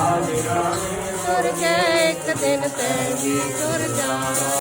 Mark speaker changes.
Speaker 1: ਤੁਰ ਕੇ ਇੱਕ ਦਿਨ ਤੈਂ ਵੀ ਤੁਰ ਜਾਣਾ